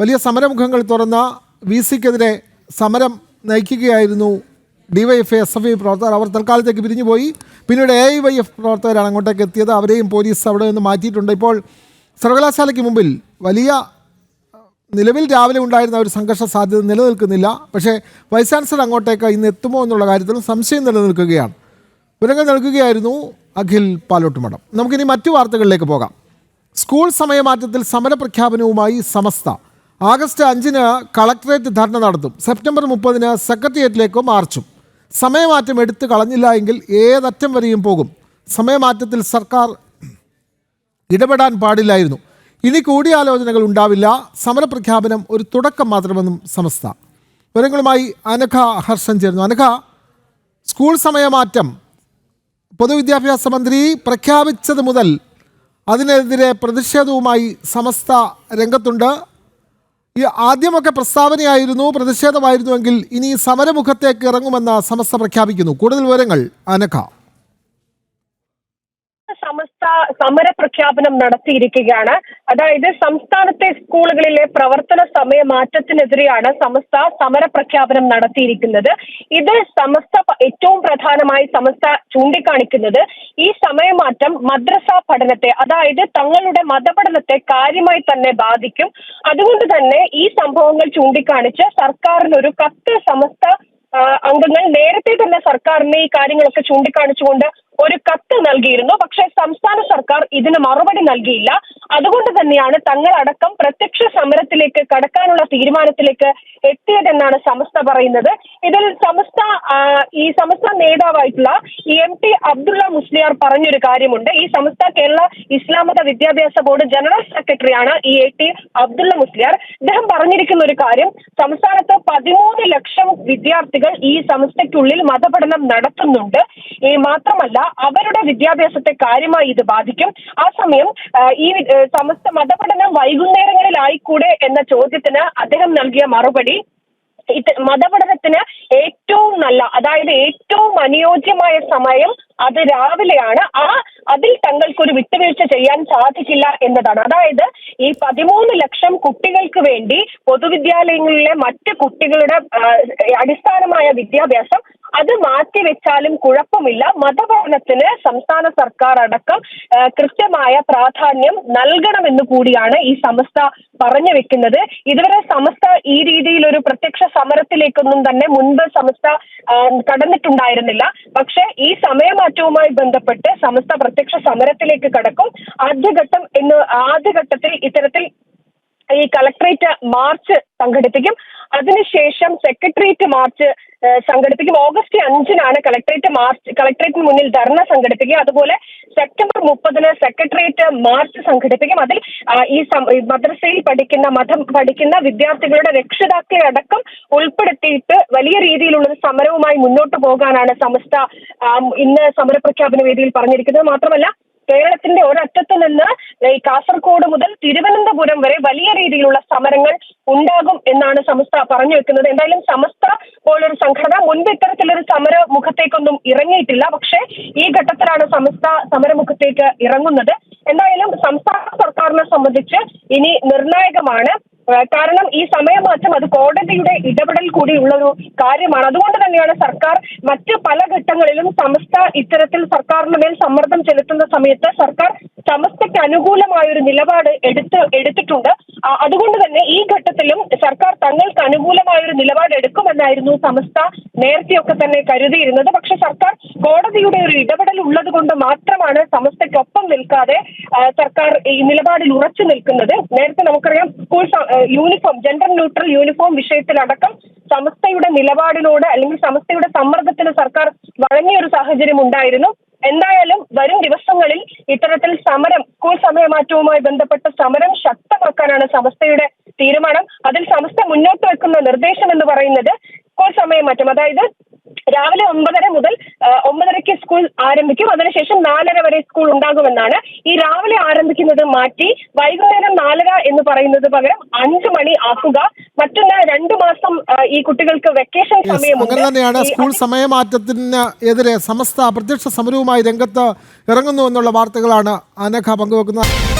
വലിയ സമരമുഖങ്ങൾ തുറന്ന വി സിക്കെതിരെ സമരം നയിക്കുകയായിരുന്നു ഡിവൈഎഫ് എസ് എഫ് ഐ പ്രവർത്തകർ. അവർ തൽക്കാലത്തേക്ക് പിരിഞ്ഞുപോയി പിന്നീട് എ ഐ വൈ എഫ് പ്രവർത്തകരാണ് അങ്ങോട്ടേക്ക് എത്തിയത്. അവരെയും പോലീസ് അവിടെ നിന്ന് മാറ്റിയിട്ടുണ്ട്. ഇപ്പോൾ സർവകലാശാലയ്ക്ക് മുമ്പിൽ വലിയ നിലവിൽ രാവിലെ ഉണ്ടായിരുന്ന ഒരു സംഘർഷ സാധ്യത നിലനിൽക്കുന്നില്ല. പക്ഷേ വൈസ് ചാൻസലർ അങ്ങോട്ടേക്ക് ഇന്ന് എത്തുമോ എന്നുള്ള കാര്യത്തിൽ സംശയം നിലനിൽക്കുകയാണ്. വിവരങ്ങൾ നൽകുകയായിരുന്നു അഖിൽ പാലോട്ടുമഠം. നമുക്കിനി മറ്റു വാർത്തകളിലേക്ക് പോകാം. സ്കൂൾ സമയമാറ്റത്തിൽ സമരപ്രഖ്യാപനവുമായി സമസ്ത. ആഗസ്റ്റ് അഞ്ചിന് കളക്ടറേറ്റ് ധർണ നടത്തും. സെപ്റ്റംബർ മുപ്പതിന് സെക്രട്ടേറിയറ്റിലേക്ക് മാർച്ചും. സമയമാറ്റം എടുത്തു കളഞ്ഞില്ല എങ്കിൽ ഏതറ്റം വരെയും പോകും. സമയമാറ്റത്തിൽ സർക്കാർ ഇടപെടാൻ പാടില്ലായിരുന്നു. ഇനി കൂടിയാലോചനകൾ ഉണ്ടാവില്ല. സമരപ്രഖ്യാപനം ഒരു തുടക്കം മാത്രമെന്നും സമസ്ത. വിവരങ്ങളുമായി അനഘ ഹർഷൻ ചേർന്നു അനഘ സ്കൂൾ സമയമാറ്റം. പൊതുവിദ്യാഭ്യാസ മന്ത്രി പ്രഖ്യാപിച്ചത് മുതൽ അതിനെതിരെ പ്രതിഷേധവുമായി സമസ്ത രംഗത്തുണ്ട്. ഈ ആദ്യമൊക്കെ പ്രസ്താവനയായിരുന്നു പ്രതിഷേധമായിരുന്നുവെങ്കിൽ ഇനി സമരമുഖത്തേക്ക് ഇറങ്ങുമെന്ന സമസ്ത പ്രഖ്യാപിക്കുന്നു. കൂടുതൽ വിവരങ്ങൾ സമസ്ത സമര പ്രഖ്യാപനം നടത്തിയിരിക്കുകയാണ്. അതായത് സംസ്ഥാനത്തെ സ്കൂളുകളിലെ പ്രവർത്തന സമയ മാറ്റത്തിനെതിരെയാണ് സമസ്ത സമര പ്രഖ്യാപനം നടത്തിയിരിക്കുന്നത്. ഇത് സമസ്ത ഏറ്റവും പ്രധാനമായി സമസ്ത ചൂണ്ടിക്കാണിക്കുന്നത്. ഈ സമയമാറ്റം മദ്രസ പഠനത്തെ അതായത് തങ്ങളുടെ മതപഠനത്തെ കാര്യമായി തന്നെ ബാധിക്കും. അതുകൊണ്ട് തന്നെ ഈ സംഭവങ്ങൾ ചൂണ്ടിക്കാണിച്ച് സർക്കാരിന് ഒരു കത്ത് സമസ്ത അംഗങ്ങൾ നേരത്തെ തന്നെ സർക്കാരിനെ ഈ കാര്യങ്ങളൊക്കെ ചൂണ്ടിക്കാണിച്ചുകൊണ്ട് ഒരു കത്ത് നൽകിയിരുന്നു. പക്ഷേ സംസ്ഥാന സർക്കാർ ഇതിന് മറുപടി നൽകിയില്ല. അതുകൊണ്ട് തന്നെയാണ് തങ്ങളടക്കം പ്രത്യക്ഷ സമരത്തിലേക്ക് കടക്കാനുള്ള തീരുമാനത്തിലേക്ക് എത്തിയതെന്നാണ് സമസ്ത പറയുന്നത്. ഇതിൽ സമസ്ത ഈ സമസ്ത നേതാവായിട്ടുള്ള എം ടി അബ്ദുള്ള മുസ്ലിയാർ പറഞ്ഞൊരു കാര്യമുണ്ട്. ഈ സമസ്ത കേരള ഇസ്ലാമിക വിദ്യാഭ്യാസ ബോർഡ് ജനറൽ സെക്രട്ടറിയാണ് ഈ എ ടി അബ്ദുള്ള മുസ്ലിയാർ. അദ്ദേഹം പറഞ്ഞിരിക്കുന്ന ഒരു കാര്യം സംസ്ഥാനത്ത് പതിമൂന്ന് ലക്ഷം വിദ്യാർത്ഥികൾ ഈ സംസ്ഥയ്ക്കുള്ളിൽ മതപഠനം നടത്തുന്നുണ്ട്. മാത്രമല്ല അവരുടെ വിദ്യാഭ്യാസത്തെ കാര്യമായി ഇത് ബാധിക്കും. ആ സമയം ഈ സമസ്ത മതപഠനം വൈകുന്നേരങ്ങളിലായിക്കൂടെ എന്ന ചോദ്യത്തിന് അദ്ദേഹം നൽകിയ മറുപടി മതപഠനത്തിന് ഏറ്റവും നല്ല അതായത് ഏറ്റവും അനുയോജ്യമായ സമയം അത് രാവിലെയാണ്. ആ അതിൽ തങ്ങൾക്കൊരു വിട്ടുവീഴ്ച ചെയ്യാൻ സാധിക്കില്ല എന്നതാണ്. അതായത് ഈ പതിമൂന്ന് ലക്ഷം കുട്ടികൾക്ക് വേണ്ടി പൊതുവിദ്യാലയങ്ങളിലെ മറ്റ് കുട്ടികളുടെ അടിസ്ഥാനമായ വിദ്യാഭ്യാസം അത് മാറ്റിവെച്ചാലും കുഴപ്പമില്ല. മതപഠനത്തിന് സംസ്ഥാന സർക്കാർ അടക്കം കൃത്യമായ പ്രാധാന്യം നൽകണമെന്ന് കൂടിയാണ് ഈ സമസ്ത പറഞ്ഞു വെക്കുന്നത്. ഇതുവരെ സമസ്ത ഈ രീതിയിൽ ഒരു പ്രത്യക്ഷ സമരത്തിലേക്കൊന്നും തന്നെ മുൻപ് സമസ്ത കടന്നിട്ടുണ്ടായിരുന്നില്ല. പക്ഷെ ഈ സമയമാറ്റവുമായി ബന്ധപ്പെട്ട് സമസ്ത പ്രത്യക്ഷ സമരത്തിലേക്ക് കടക്കും. ആദ്യഘട്ടം എന്ന് ആദ്യഘട്ടത്തിൽ ഇത്തരത്തിൽ ഈ കളക്ട്രേറ്റ് മാർച്ച് സംഘടിപ്പിക്കും. അതിനുശേഷം സെക്രട്ടേറിയറ്റ് മാർച്ച് സംഘടിപ്പിക്കും. ഓഗസ്റ്റ് അഞ്ചിനാണ് കളക്ടറേറ്റ് മാർച്ച് കളക്ടറേറ്റിന് മുന്നിൽ ധർണ സംഘടിപ്പിക്കുക. അതുപോലെ സെപ്റ്റംബർ മുപ്പതിന് സെക്രട്ടേറിയറ്റ് മാർച്ച് സംഘടിപ്പിക്കും. അതിൽ ഈ മദ്രസയിൽ പഠിക്കുന്ന മതം പഠിക്കുന്ന വിദ്യാർത്ഥികളുടെ രക്ഷിതാക്കളെ അടക്കം ഉൾപ്പെടുത്തിയിട്ട് വലിയ രീതിയിലുള്ള സമരവുമായി മുന്നോട്ട് പോകാനാണ് സമസ്ത ഇന്ന് സമരപ്രഖ്യാപന വേദിയിൽ പറഞ്ഞിരിക്കുന്നത്. മാത്രമല്ല കേരളത്തിന്റെ ഒരറ്റത്ത് നിന്ന് ഈ കാസർഗോഡ് മുതൽ തിരുവനന്തപുരം വരെ വലിയ രീതിയിലുള്ള സമരങ്ങൾ സമസ്ത പറഞ്ഞു വെക്കുന്നത്. എന്തായാലും സമസ്ത പോലൊരു സംഘടന മുൻപ് ഇത്തരത്തിലൊരു സമര മുഖത്തേക്കൊന്നും ഇറങ്ങിയിട്ടില്ല. പക്ഷേ ഈ ഘട്ടത്തിലാണ് സമസ്ത സമരമുഖത്തേക്ക് ഇറങ്ങുന്നത്. എന്തായാലും സംസ്ഥാന സർക്കാരിനെ സംബന്ധിച്ച് ഇനി നിർണായകമാണ്. കാരണം ഈ സമയമാറ്റം അത് കോടതിയുടെ ഇടപെടൽ കൂടിയുള്ള ഒരു കാര്യമാണ്. അതുകൊണ്ട് തന്നെയാണ് സർക്കാർ മറ്റ് പല ഘട്ടങ്ങളിലും സമസ്ത ഇത്തരത്തിൽ സർക്കാരിന് മേൽ സമ്മർദ്ദം ചെലുത്തുന്ന സമയത്ത് സർക്കാർ സമസ്തയ്ക്ക് അനുകൂലമായ ഒരു നിലപാട് എടുത്ത് എടുത്തിട്ടുണ്ട്. അതുകൊണ്ട് തന്നെ ഈ ഘട്ടത്തിലും സർക്കാർ തങ്ങൾക്ക് അനുകൂലമായ ഒരു നിലപാട് എടുക്കുമെന്നായിരുന്നു സമസ്ത നേരത്തെയൊക്കെ തന്നെ കരുതിയിരുന്നത്. പക്ഷെ സർക്കാർ കോടതിയുടെ ഒരു ഇടപെടൽ ഉള്ളത് കൊണ്ട് മാത്രമാണ് സമസ്തയ്ക്കൊപ്പം നിൽക്കാതെ സർക്കാർ ഈ നിലപാടിൽ ഉറച്ചു നിൽക്കുന്നത്. നേരത്തെ നമുക്കറിയാം school uniform gender neutral uniform വിഷയത്തിലടക്കം സമസ്തയുടെ നിലപാടിനോട് അല്ലെങ്കിൽ സമസ്തയുടെ സമ്മർദ്ദത്തിന് സർക്കാർ വഴങ്ങിയ ഒരു സാഹചര്യം ഉണ്ടായിരുന്നു എന്തായാലും വരും ദിവസങ്ങളിൽ ഇത്തരത്തിൽ സമരം സ്കൂൾ സമയമാറ്റവുമായി ബന്ധപ്പെട്ട സമരം ശക്തമാക്കാനാണ് സമസ്തയുടെ തീരുമാനം. അതിൽ സമസ്ത മുന്നോട്ട് വെക്കുന്ന നിർദ്ദേശം എന്ന് പറയുന്നത് സ്കൂൾ സമയമാറ്റം അതായത് രാവിലെ ഒമ്പതര മുതൽ ഒമ്പതരയ്ക്ക് സ്കൂൾ ആരംഭിക്കും. അതിനുശേഷം നാലര വരെ സ്കൂൾ ഉണ്ടാകുമെന്നാണ്. ഈ രാവിലെ ആരംഭിക്കുന്നത് മാറ്റി വൈകുന്നേരം നാലര എന്ന് പറയുന്നത് പകരം അഞ്ചു മണി ആക്കുക. മറ്റൊന്ന് രണ്ടു മാസം ഈ കുട്ടികൾക്ക് വെക്കേഷൻ സമയം അങ്ങനെ തന്നെയാണ് സ്കൂൾ സമയമാറ്റത്തിന് എതിരെ സമസ്ത പ്രത്യക്ഷ സമരവുമായി രംഗത്ത് ഇറങ്ങുന്നു എന്നുള്ള വാർത്തകളാണ് അനഘ പങ്കുവെക്കുന്നത്.